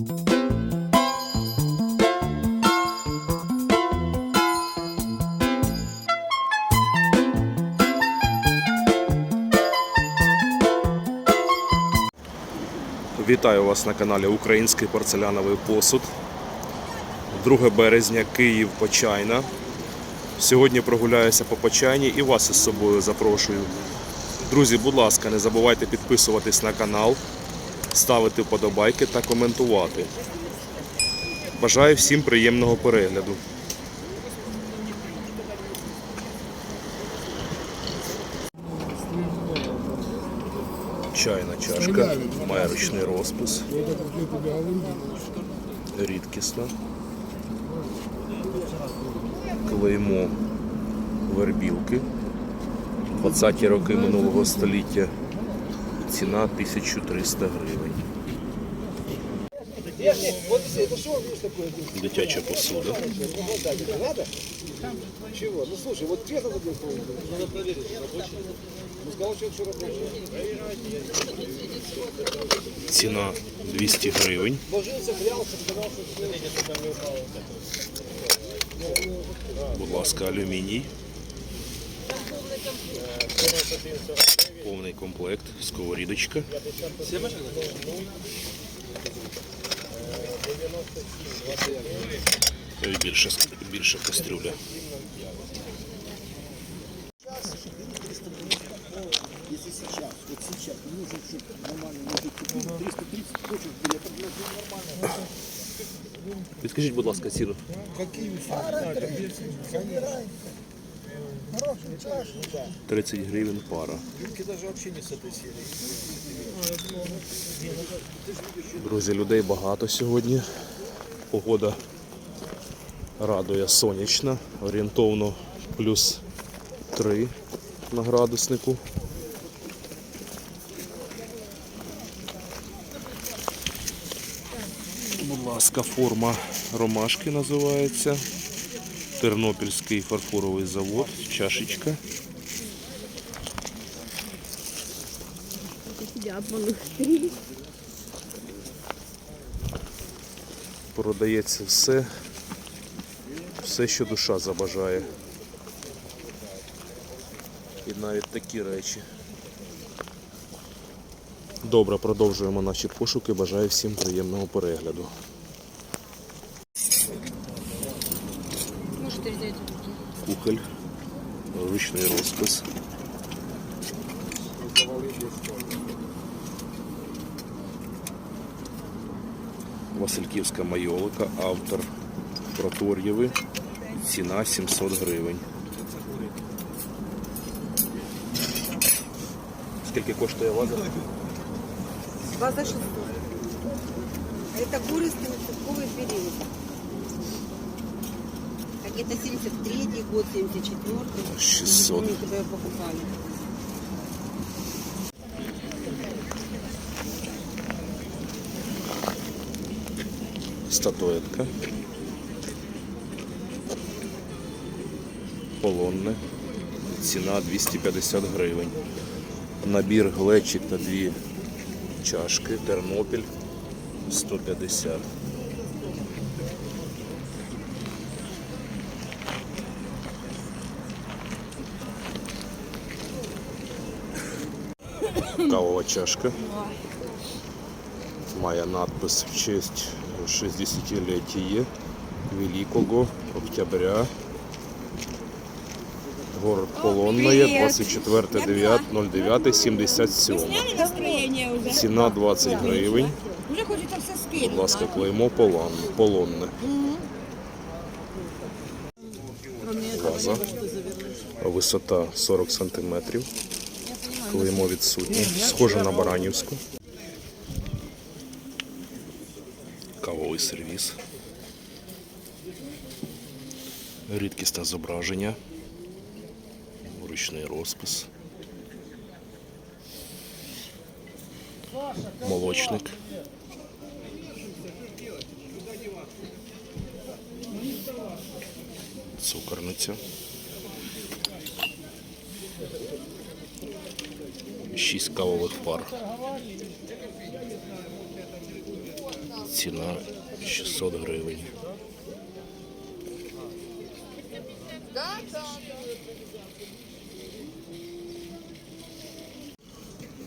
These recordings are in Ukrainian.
Вітаю вас на каналі Український порцеляновий посуд. 2 березня, Київ, Почайна. Сьогодні прогуляюся по Почайні і вас із собою запрошую. Друзі, будь ласка, не забувайте підписуватись на канал, ставити вподобайки та коментувати. Бажаю всім приємного перегляду. Чайна чашка, має ручний розпис. Рідкісна. Клеймо вербілки. 20-ті роки минулого століття. Ціна 1300 гривень. Дитяча посуда. Чего? Ну слушай, вот честно задел Надо проверить, рабочий. Ну сказал что рабочий. Ціна 200 гривень. Ложился, клялся, сказал, что все. Будь ласка, алюміній. Повний комплект, сковорідочка. І більше, більше кастрюля. Если сейчас, вот сейчас, нужно, чтобы нормально мужик купил 330 точек, я так нормально. Підкажіть, будь ласка, ціну. Какие Конечно. Хорошие чаши, да. 30 гривень пара. Друзі, людей багато сьогодні. Погода радує сонячна, орієнтовно плюс 3 на градуснику. Будь ласка, форма ромашки називається. Тернопільський фарфоровий завод, чашечка. Продається все, все, що душа забажає. І навіть такі речі. Добре, продовжуємо наші пошуки. Бажаю всім приємного перегляду. Васильківська майолика, автор Протор'єви. Ціна 700 гривень. Скільки коштує ваза? Ваза 600. Это горестый цветковый период. Так это 73 год, 74 600. Мы тебя покупали. Статуетка. Полонне. Ціна 250 гривень. Набір глечик та дві чашки. Тернопіль 150. Кавова чашка. Має надпис в честь 60-ліття Великого Октября. Город Полонное, 24.09.09.77. Настроение. Ціна 20 гривень. Будь ласка, клеймо полонне. Ваза. Висота 40 см. Клеймо відсутнє. Схоже на Баранівську. Кавовий сервіс. Рідкісне зображення. Ручний розпис. Молочник. Цукорниця. Шість кавових пар. Ціна 600 гривень.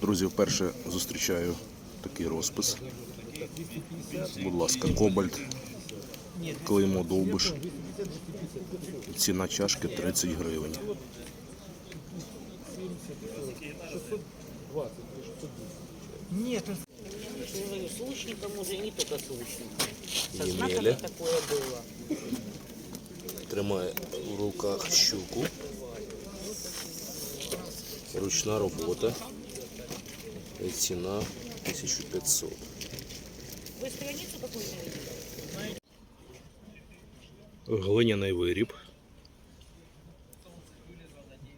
Друзі, вперше зустрічаю такий розпис. Будь ласка, кобальт, клеймо довбиш. Ціна чашки 30 гривень. Я говорю, с лучником уже не только с лучником. Со Емеля. знаками такое было. Тримає в руках щуку. Ручна робота. І ціна 1500. Вы страницу какую-то видели? Глиняний виріб.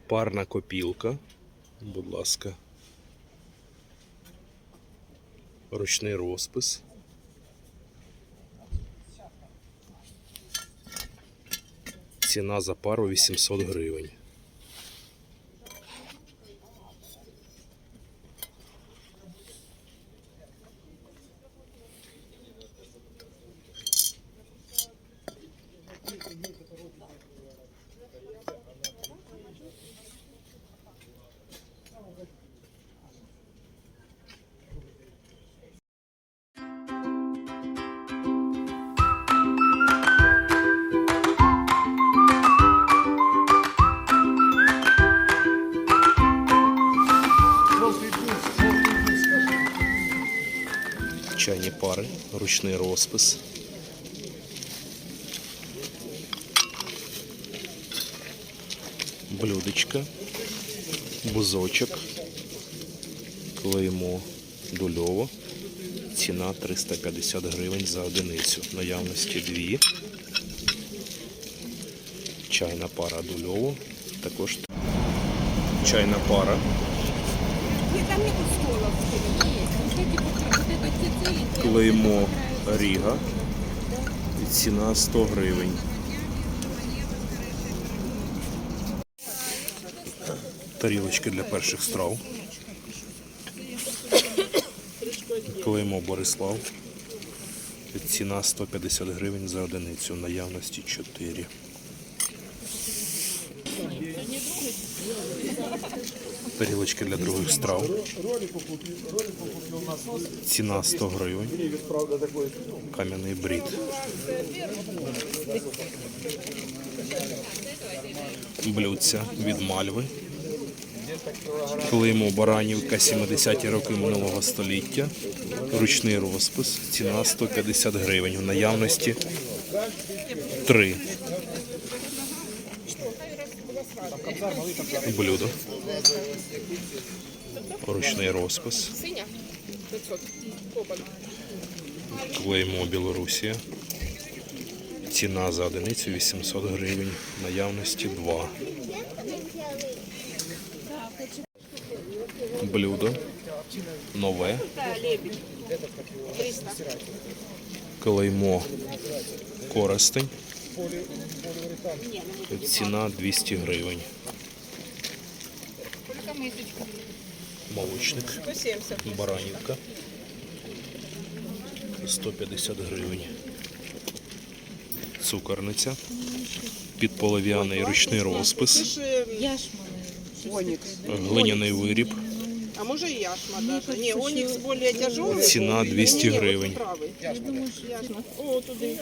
Парна копілка. Будь ласка. Ручний розпис. Ціна за пару 800 гривень. Пари, ручний розпис. Блюдечка, бузочок, клеймо дульово. Ціна 350 гривень за одиницю. Наявності дві. Чайна пара дульово. Також чайна пара. Там нету Клеймо Ріга. І ціна 100 гривень. Тарілочки для перших страв. Клеймо Борислав. Ціна 150 гривень за одиницю. Наявності 4. Тарілочки для других страв. Ціна 100 гривень. Кам'яний брід. Блюдця від мальви. Клеймо Баранівка 70-ті роки минулого століття. Ручний розпис. Ціна 150 гривень. В наявності 3. Блюдо. Ручний розпис. Клеймо Білорусія. Ціна за одиницю 800 гривень. Наявності 2. Блюдо. Нове. Клеймо Коростень. Ціна 200 гривень. Молочник. Баранівка. 150 гривень. Цукорниця. Підполов'яний ручний розпис. Глиняний виріб. А може і яшма даже. Ні, онікс більш тяжелий. Ціна 200 Ні, ні, гривень. ось правий. Яшма. О, туди.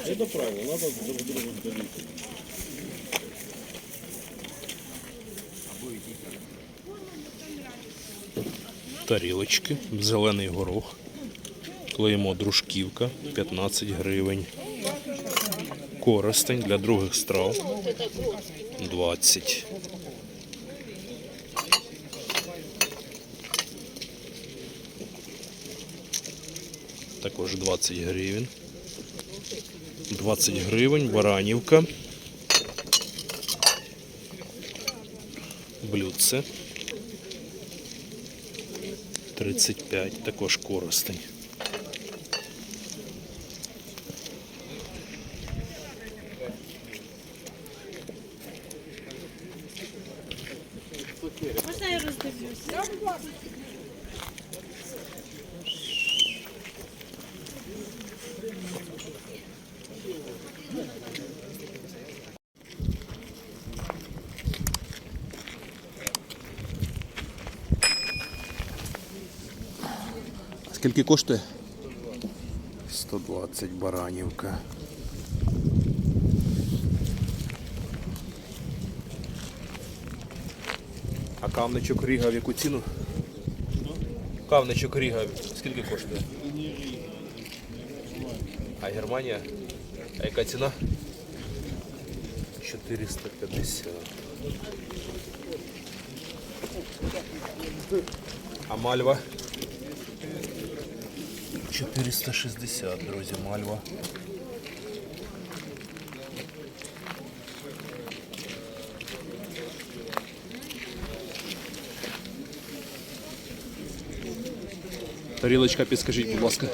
Тарілочки. Зелений горох. Клеймо дружківка 15 гривень. Коростень для других страв 20. Також 20 гривень. 20 гривень, баранівка. Блюдце. 35, також коростень. Скільки коштує? 120 баранівка. А кавничок Ріга в яку ціну? Кавничок Ріга скільки коштує? А Германія? А яка ціна? 450. А мальва? 460, друзі, мальва. Тарілочка, підскажіть, будь ласка.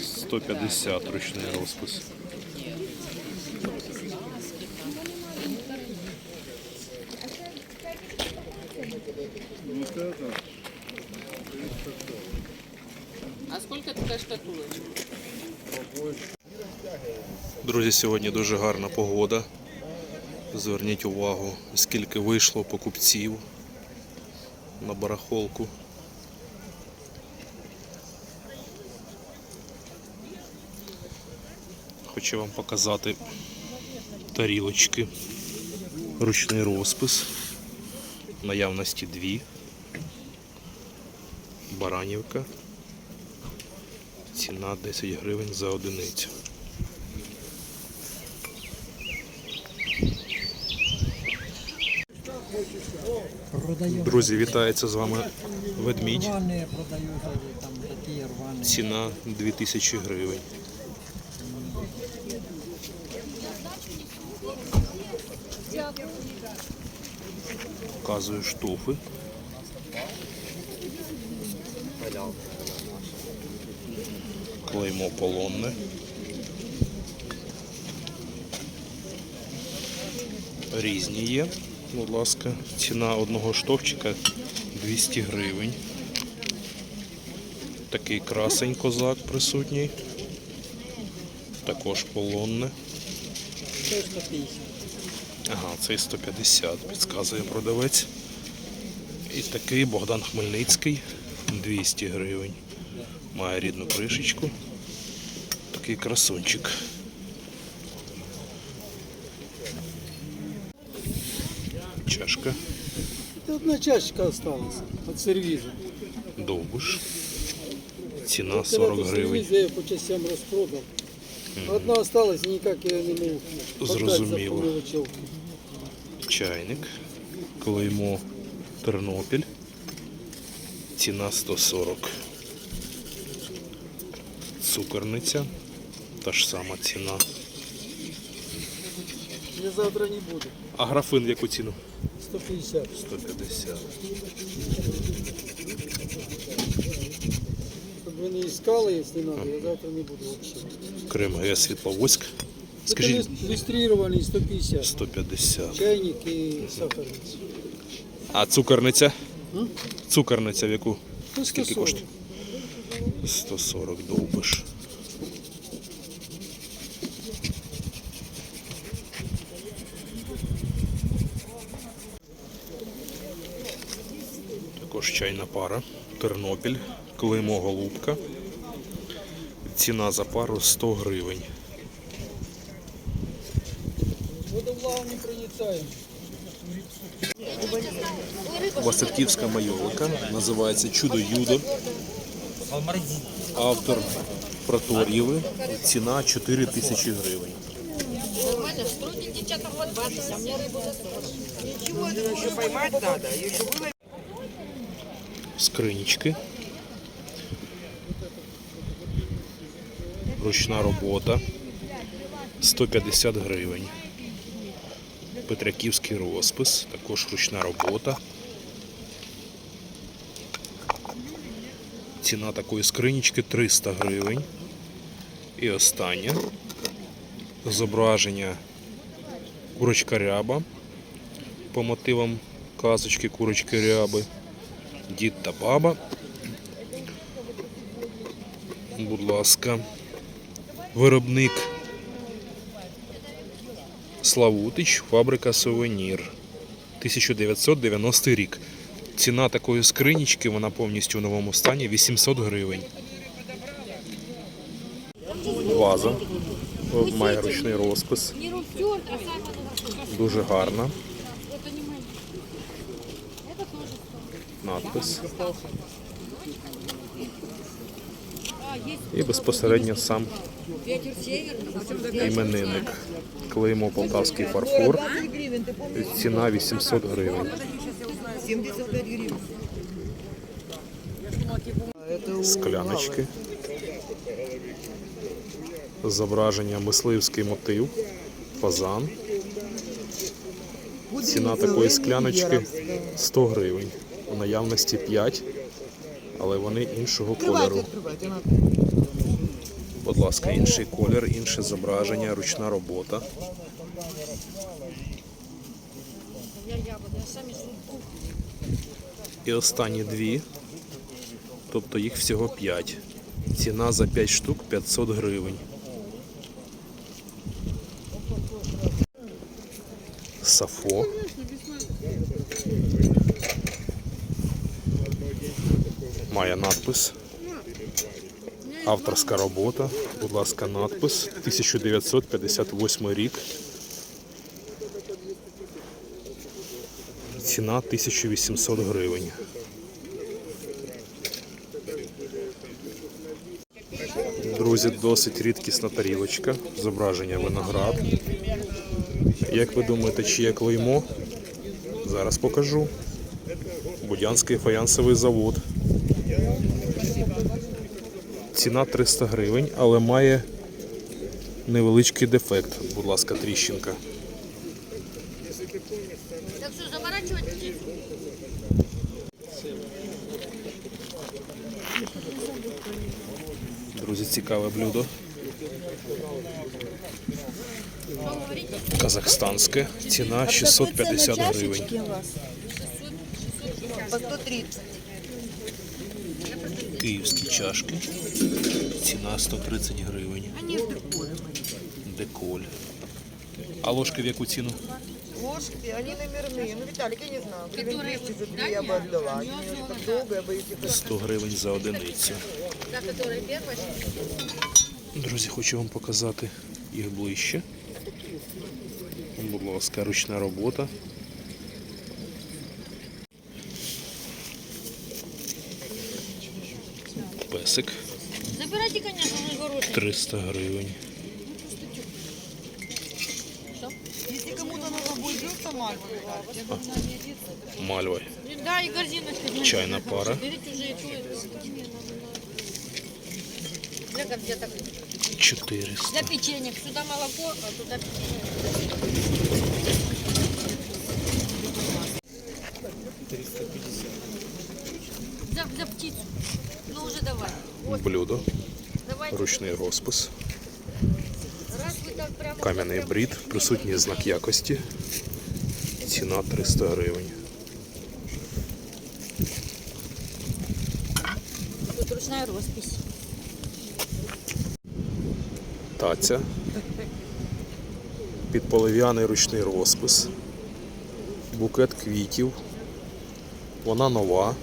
150 ручний розпис. Друзі, сьогодні дуже гарна погода. Зверніть увагу, скільки вийшло покупців на барахолку. Хочу вам показати тарілочки. Ручний розпис. Наявності дві. Баранівка. Ціна 10 гривень за одиницю. Друзі, вітається з вами ведмідь. Ціна 2000 гривень. Показую штофи. Клеймо полонне. Різні є, будь ласка. Ціна одного штовчика 200 гривень. Такий красень козак присутній. Також полонне. Ага, цей 150, підказує продавець. І такий Богдан Хмельницький 200 гривень. Має рідну кришечку. Такий красунчик. Чашка, Одна чашечка осталась от сервиза. довбуш. Ціна 40 гривень. я по частям распродал. Одна осталась, никак я не за Зрозуміло. Чайник. Клеймо Тернопіль. Ціна 140. Цукорниця. Та ж сама ціна. Я завтра не буду. А графин в яку ціну? 150. 150. Чтобы вы не искали, если надо, я завтра не буду вообще. Крем Г Світловодськ. Это Скажіть, лист- листрированный 150. 150. Чайник и сахарница. А цукорниця? М? Цукорниця в яку? Ну, Скільки 140. коштує? 140 довбиш. Також чайна пара. Тернопіль. Клеймо голубка. Ціна за пару 100 гривень. Водовлаву не. Васильківська майолика. Називається Чудо Юдо. Автор Протор'єви. Ціна 4 тисячі гривень. Нормально, вот 20, а мне рыбу за 40. Ее еще скринічки. Ручна робота. 150 гривень. Петряківський розпис, також ручна робота. Ціна такої скринічки 300 гривень. І останнє зображення курочка ряба по мотивам казочки курочки ряби. Дід та баба. Будь ласка. Виробник Славутич, фабрика Сувенір. 1990 рік. Ціна такої скринічки, вона повністю в новому стані 800 гривень. Ваза. Має ручний розпис. Дуже гарна. Надпис. І безпосередньо сам іменинник. Клеймо Полтавський фарфор. Ціна 800 гривень. Скляночки. Зображення мисливський мотив. Фазан. Ціна такої скляночки 100 гривень. У наявності 5, але вони іншого кольору. Будь ласка, інший колір, інше зображення, ручна робота. І останні дві, тобто їх всього 5. Ціна за 5 штук 500 гривень. Сафо. Має надпис. Авторська робота. Будь ласка, надпис 1958 рік. Ціна 1800 гривень. Друзі, досить рідкісна тарілочка. Зображення виноград. Як ви думаєте, чиє клеймо? Зараз покажу. Будянський фаянсовий завод. Ціна 300 гривень, але має невеличкий дефект. Будь ласка, тріщинка. Так що заворачувати птицю? Друзі, цікаве блюдо. Казахстанське. Ціна 650 гривень. По 130. Київські чашки. Ціна 130 гривень. Деколь. А ложки в яку ціну? Ложки, они номерные. Ну, Виталик, я не знаю. Гривен 200 за две я бы отдала. Они так долго, я боюсь их 100 гривень за одиницю. Друзі, хочу вам показати їх ближче. Будь ласка, ручна робота. Карасик. Забирайте коня, вони городні. 300 гривень. Если кому-то нужно будет брюкса мальва, я Да, и корзиночка. знаете, пара. Берите уже и ту, 400. Для печенек. Сюда молоко, а туда печенье. За, за птицу. Ну уже давай. Блюдо. Давайте. Ручний розпис. Раз вы так прямо... Кам'яний брід. Присутній знак якості. Ціна 300 гривень. Тут ручная роспись. Таця. Підполив'яний ручний розпис. Букет квітів. Вона нова.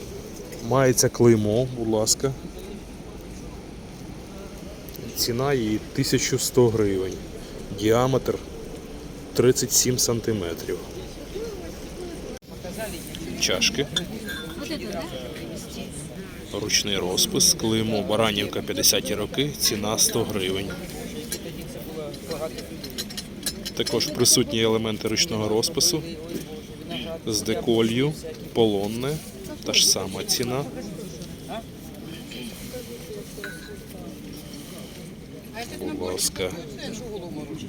Мається клеймо, будь ласка. Ціна її 1100 гривень. Діаметр 37 сантиметрів. Чашки. Ручний розпис, клеймо Баранівка 50-ті роки, ціна 100 гривень. Також присутні елементи ручного розпису з деколью, полонне, та ж сама ціна. Будь ласка,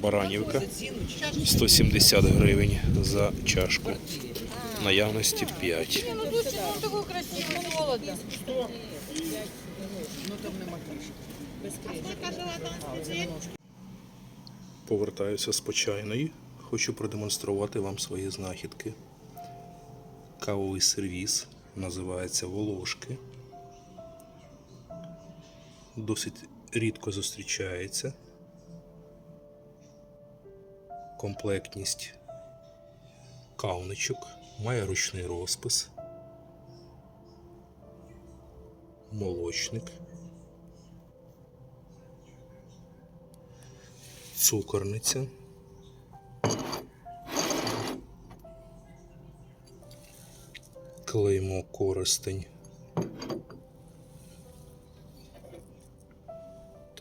Баранівка 170 гривень за чашку. Наявності 5. Не, ну. Повертаюся з почайної. Хочу продемонструвати вам свої знахідки. Кавовий сервіс називається Волошки. Досить рідко зустрічається. Комплектність кавничок, має ручний розпис. Молочник. Цукорниця. Клеймо користень.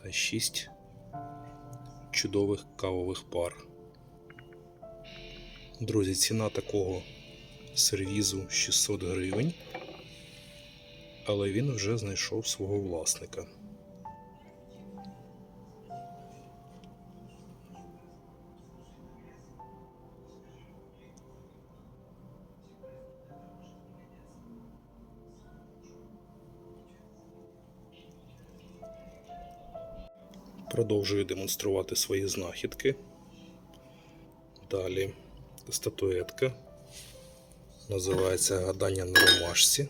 Та шість чудових кавових пар. Друзі, ціна такого сервізу 600 гривень, але він вже знайшов свого власника. Продовжую демонструвати свої знахідки. Далі статуетка. Називається гадання на ромашці.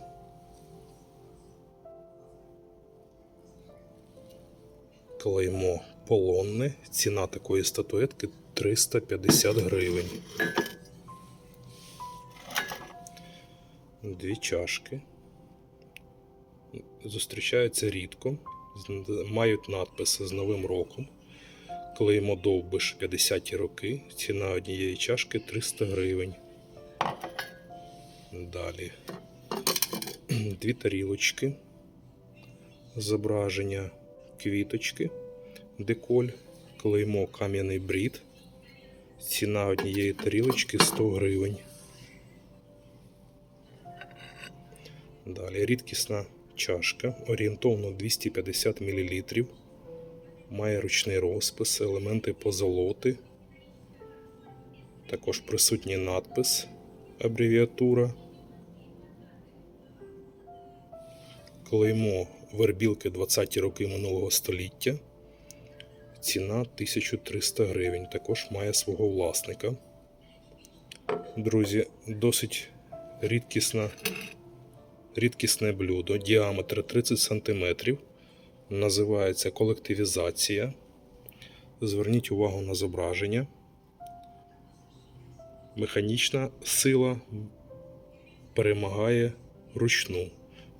Клеймо полонне. Ціна такої статуетки 350 гривень. Дві чашки. Зустрічаються рідко. Мають надпис з Новим роком. Клеймо довбиш 50 роки. Ціна однієї чашки 300 гривень. Далі. Дві тарілочки. Зображення квіточки. Деколь. Клеймо кам'яний брід. Ціна однієї тарілочки 100 гривень. Далі рідкісна чашка, орієнтовно 250 мл. Має ручний розпис, елементи позолоти. Також присутній надпис, абревіатура. Клеймо вербілки 20-ті роки минулого століття. Ціна 1300 гривень. Також має свого власника. Друзі, досить рідкісна рідкісне блюдо, діаметр 30 см. Називається колективізація. Зверніть увагу на зображення. Механічна сила перемагає ручну.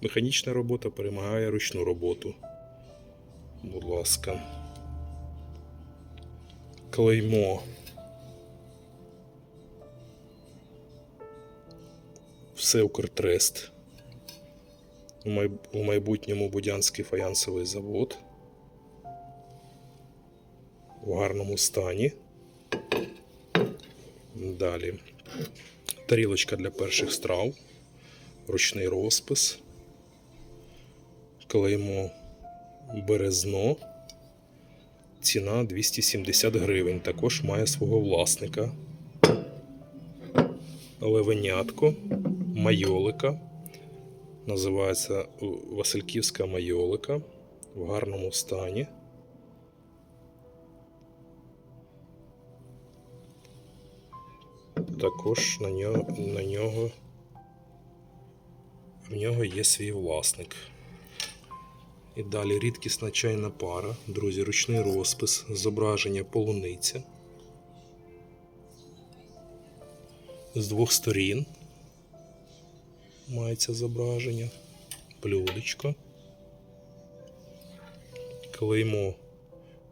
Механічна робота перемагає ручну роботу. Будь ласка. Клеймо. Все Укртрест. У майбутньому Будянський фаянсовий завод. В гарному стані. Далі. Тарілочка для перших страв. Ручний розпис. Клеймо березно. Ціна 270 гривень. Також має свого власника. Левенятко, майолика. Називається Васильківська майолика в гарному стані. Також на нього, на нього в нього є свій власник. І далі рідкісна чайна пара, друзі, ручний розпис, зображення полуниця. З двох сторін мається зображення, блюдечко, клеймо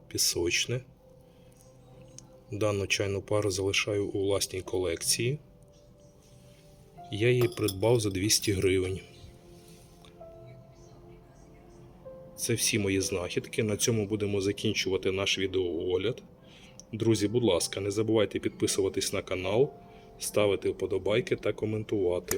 пісочне. Дану чайну пару залишаю у власній колекції. Я її придбав за 200 гривень. Це всі мої знахідки. На цьому будемо закінчувати наш відеоогляд. Друзі, будь ласка, не забувайте підписуватись на канал, ставити вподобайки та коментувати.